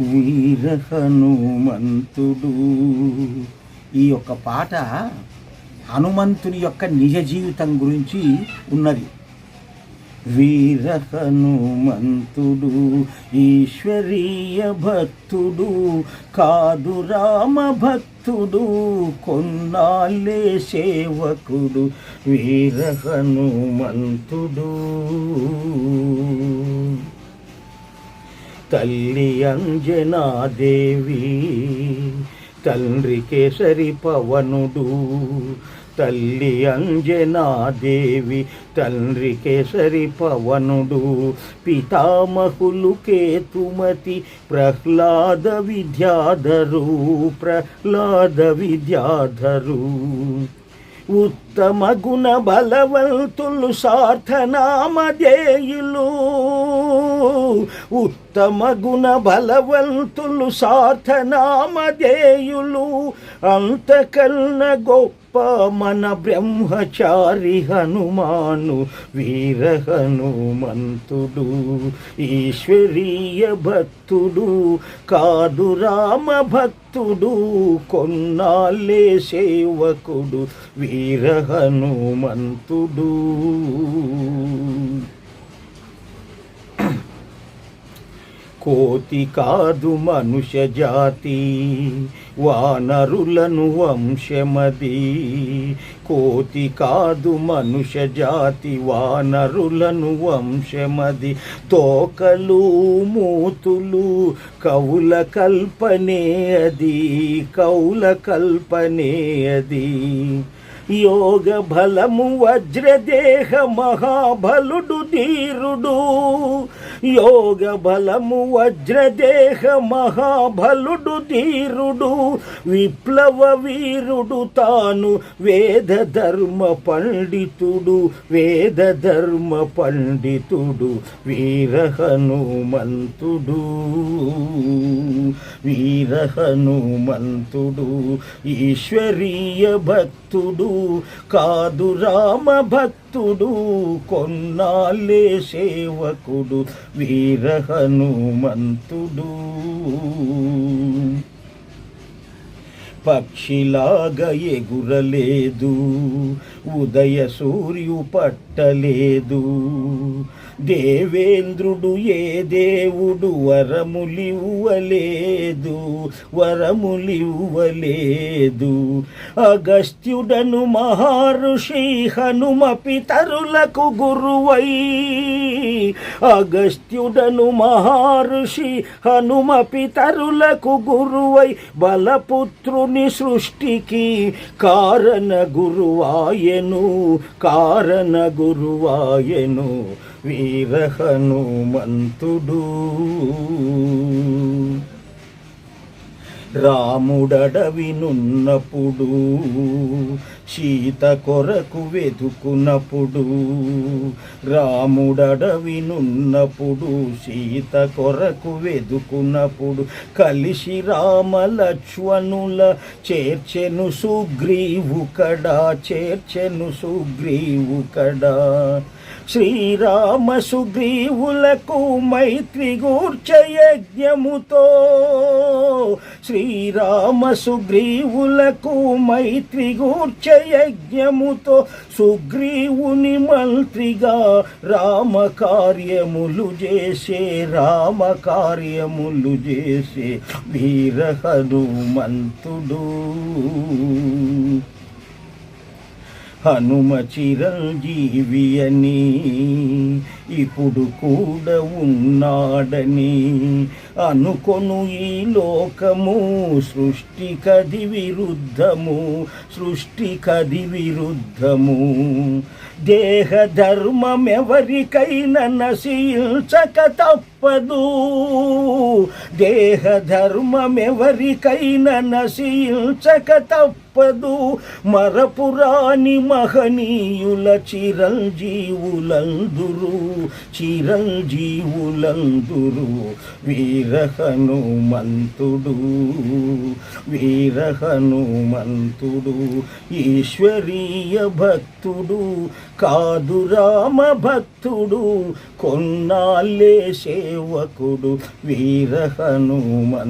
వీర హనుమంతుడు ఈ యొక్క పాట హనుమంతుని యొక్క నిజ జీవితం గురించి ఉన్నది. వీర హనుమంతుడు ఈశ్వరీయ భక్తుడు కాదు రామ భక్తుడు కొన్నాళ్ళే సేవకుడు వీర హనుమంతుడు తల్లి అంజనాదేవి తండ్రి కేసరి పవనుడు తల్లి అంజనాదేవి తండ్రి కేసరి పవనుడు పితామహులు కేతుమతి ప్రహ్లాద విద్యాధరు ప్రహ్లాద విద్యాధరు ఉత్తమ గుణ బలవంతులు సార్థనామధేయులు ఉత్తమ గుణ బలవంతులు సార్థనామధేయులు అంతకన్న గొప్ప మన బ్రహ్మచారి హనుమాను వీర హనుమంతుడు ఈశ్వరీయ భక్తుడు కాదు రామ భక్తుడు కొన్నాళ్ళే సేవకుడు వీర హనుమంతుడు కోతి కాదు మనుష్య జాతి వానరులను వంశమది. కోతి కాదు మనుష్య జాతి వానరులను వంశమది. తోకలు మూతులు కవుల కల్పనే అది కౌల కల్పనే అది. యోగ బలము వజ్రదేహ మహాబలుడు ధీరుడు. యోగ బలము వజ్రదేహ మహాబలుడు ధీరుడు. విప్లవ వీరుడు తాను వేద ధర్మ పండితుడు. వేద ధర్మ పండితుడు వీర హనుమంతుడు వీర హనుమంతుడు ఈశ్వరీయ భక్తుడు. కాదు రామ భక్తుడు కొన్నాళ్ళే సేవకుడు వీర హనుమంతుడు. పక్షిలాగ ఎగురలేదు ఉదయ సూర్యు పట్టలేదు దేవేంద్రుడు ఏ దేవుడు వరములివ్వలేదు. వరములివ్వలేదు. అగస్త్యుడను మహర్షి హనుమ పితరులకు గురువై. అగస్త్యుడను మహర్షి హనుమ పితరులకు గురువై. బలపుత్రుని సృష్టికి కారణ గురువాయను. కారణ గురువాయను వీర హనుమంతుడు రాముడడవినున్నప్పుడు సీత కొరకు వెతుకున్నప్పుడు రాముడడవినున్నప్పుడు సీత కొరకు వెతుకున్నప్పుడు కలిసి రామలక్ష్మణుల చేర్చెను సుగ్రీవు కడా చేర్చెను సుగ్రీవు కడా శ్రీరామ సుగ్రీవులకు మైత్రి గూర్చ యజ్ఞముతో. శ్రీరామ సుగ్రీవులకు మైత్రి గూర్చ యజ్ఞముతో సుగ్రీవుని మంత్రిగా రామ కార్యములు చేసే రామ కార్యములు చేసే వీర హనుమంతుడు. హనుమ చిరంజీవి అని ఇప్పుడు కూడా ఉన్నాడని అనుకొను ఈ లోకము. సృష్టి కది విరుద్ధము సృష్టి కది విరుద్ధము. దేహ ధర్మం ఎవరికైనా నశించక తప్పదు. దేహ ధర్మం ఎవరికైనా నశించక తప్పదు తప్పదు మరపురాని మహనీయుల చిరంజీవులందురు చిరంజీవులందురు వీరహను మంతుడు వీరహను మంతుడు ఈశ్వరీయ భక్తుడు కాదు రామ భక్తుడు కొన్నాళ్ళే సేవకుడు వీరహనుమంతుడు